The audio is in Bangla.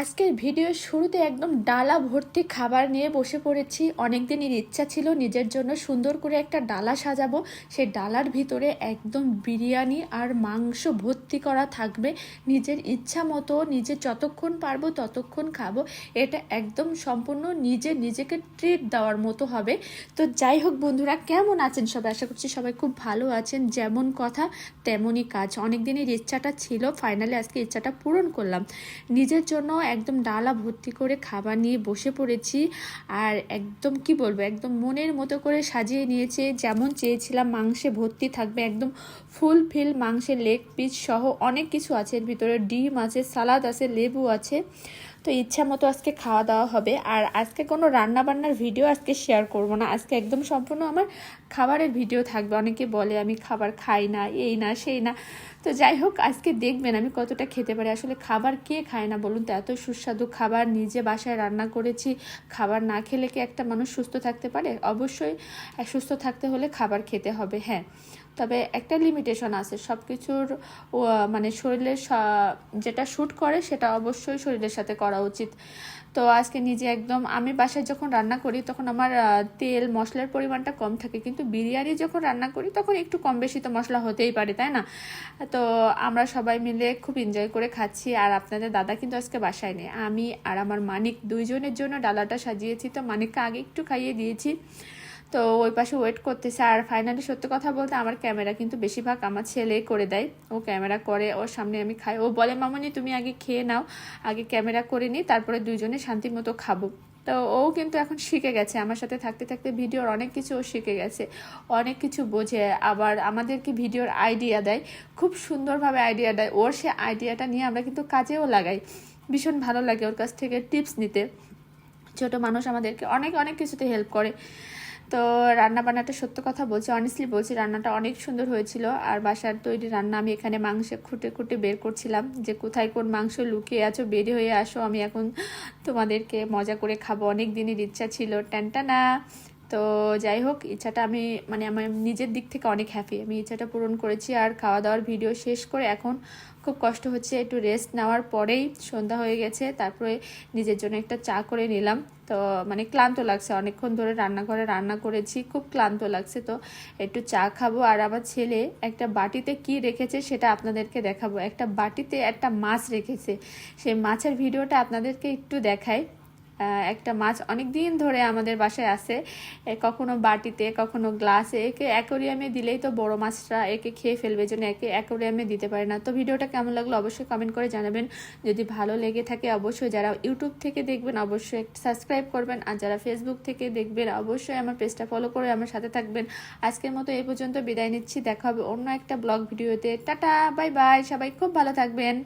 আজকের ভিডিওর শুরুতে একদম ডালা ভর্তি খাবার নিয়ে বসে পড়েছি। অনেক দিনের ইচ্ছা ছিল নিজের জন্য সুন্দর করে একটা ডালা সাজাবো। সেই ডালার ভিতরে একদম বিরিয়ানি আর মাংস ভর্তি করা থাকবে। নিজের ইচ্ছা মতো নিজে যতক্ষণ পারব ততক্ষণ খাব। এটা একদম সম্পূর্ণ নিজে নিজেকে ট্রিট দেওয়ার মতো হবে। তো যাই হোক বন্ধুরা, কেমন আছেন সবাই? আশা করছি সবাই খুব ভালো আছেন। যেমন কথা, তেমনই কাজ। অনেক দিনের ইচ্ছাটা ছিল ফাইনালি আজকে ইচ্ছাটা পূরণ করলাম। নিজের জন্য একদম ডালা ভর্তি করে খাবার নিয়ে বসে পড়েছি আর একদম, কি বলব, একদম মনের মতো করে সাজিয়ে নিয়েছে। যেমন চেয়েছিলাম মাংসে ভর্তি থাকবে, একদম ফুল ফিল মাংসের লেগ পিস সহ অনেক কিছু আছে। এর ভিতরে ডিম আছে সালাদ আছে, লেবু আছে। তো ইচ্ছা মতো আজকে খাওয়া দাওয়া হবে। আর আজকে কোনো রান্না বান্নার ভিডিও আজকে শেয়ার করব না। আজকে একদম সম্পূর্ণ আমার খাবারের ভিডিও থাকবে। অনেকে বলে, আমি খাবার খাই না, এই না, সেই না। তো যাই হোক, আজকে দেখবেন আমি কতটা খেতে পারি। আসলে খাবার কে খায় না বলুন তো? এত সুস্বাদু খাবার নিজে বাসায় রান্না করেছি। খাবার না খেলে কি একটা মানুষ সুস্থ থাকতে পারে? অবশ্যই সুস্থ থাকতে হলে খাবার খেতে হবে হ্যাঁ। তবে একটা লিমিটেশন আছে। সব কিছুর মানে শরীরের যেটা শ্যুট করে, সেটা অবশ্যই শরীরের সাথে করা উচিত। তো আজকে নিজে একদম আমি বাসায় যখন রান্না করি, তখন আমার তেল, মশলার পরিমাণটা কম থাকে। কিন্তু বিরিয়ানি যখন রান্না করি, তখন একটু কম বেশি তো মশলা হতেই পারে, তাই না? তো আমরা সবাই মিলে খুব এনজয় করে খাচ্ছি। আর আপনাদের দাদা কিন্তু আজকে বাসায় নেই। আমি আর আমার মানিক দুইজনের জন্য ডালাটা সাজিয়েছি। তো মানিককে আগে একটু খাইয়ে দিয়েছি। তো ওই পাশে ওয়েট করতেছে। আর ফাইনালি সত্যি কথা বলতে আমার ক্যামেরা কিন্তু বেশিরভাগ আমার ছেলে করে দেয়। ও ক্যামেরা করে, ওর সামনে আমি খাই। ও বলে, মামনি, তুমি আগে খেয়ে নাও। আগে ক্যামেরা করে নিই তারপরে দুইজনে শান্তির মতো খাব। তো ও কিন্তু এখন শিখে গেছে। আমার সাথে থাকতে থাকতে ভিডিওর অনেক কিছু ও শিখে গেছে। অনেক কিছু বোঝে। আবার আমাদেরকে ভিডিওর আইডিয়া দেয়। খুব সুন্দরভাবে আইডিয়া দেয়। ওর সে আইডিয়াটা নিয়ে আমরা কিন্তু কাজেও লাগাই। ভীষণ ভালো লাগে ওর কাছ থেকে টিপস নিতে। ছোট মানুষ আমাদেরকে অনেক অনেক কিছুতে হেল্প করে। তো রান্না বান্নাটা সত্য কথা বলছি অনেস্টলি বলছি, রান্নাটা অনেক সুন্দর হয়েছিল। আর বাসার তৈরি রান্না আমি এখানে মাংস খুঁটে খুঁটে বের করছিলাম, যে কোথায় কোন মাংস লুকিয়ে আছো, বের হয়ে আসো, আমি এখন তোমাদেরকে মজা করে খাব। অনেক দিনের ইচ্ছা ছিল ট্যানটানা তো যাই হোক, ইচ্ছাটা আমি মানে আমার নিজের দিক থেকে অনেক হ্যাপি আমি ইচ্ছাটা পূরণ করেছি আর খাওয়া দাওয়ার ভিডিও শেষ করে এখন খুব কষ্ট হচ্ছে একটু রেস্ট নেওয়ার পরেই সন্ধ্যা হয়ে গেছে, তারপরে নিজের জন্য একটা চা করে নিলাম। তো মানে ক্লান্ত লাগছে, অনেকক্ষণ ধরে রান্নাঘরে রান্না করেছি, খুব ক্লান্ত লাগছে। তো একটু চা খাব আর আমার ছেলে একটা বাটিতে কি রেখেছে সেটা আপনাদেরকে দেখাবো। একটা বাটিতে একটা মাছ রেখেছে। সেই মাছের ভিডিওটা আপনাদেরকে একটু দেখায় একটা মাছ অনেক দিন ধরে আমাদের বাসায় আছে। কখনো বাটিতে, কখনো গ্লাসে। একে অ্যাকোরিয়ামে দিলেই তো বড় মাছটা একে খেয়ে ফেলবে জন্য একে অ্যাকোরিয়ামে দিতে পারে না। তো ভিডিওটা কেমন লাগল অবশ্যই কমেন্ট করে জানাবেন। যদি ভালো লেগে থাকে অবশ্যই যারা ইউটিউব থেকে দেখবেন, অবশ্যই সাবস্ক্রাইব করবেন। আর যারা ফেসবুক থেকে দেখবেন, অবশ্যই আমার পেজটা ফলো করে আমার সাথে থাকবেন। আজকের মতো এই পর্যন্ত বিদায় নিচ্ছি। দেখা হবে অন্য একটা ব্লগ ভিডিওতে টাটা বাই বাই সবাই খুব ভালো থাকবেন।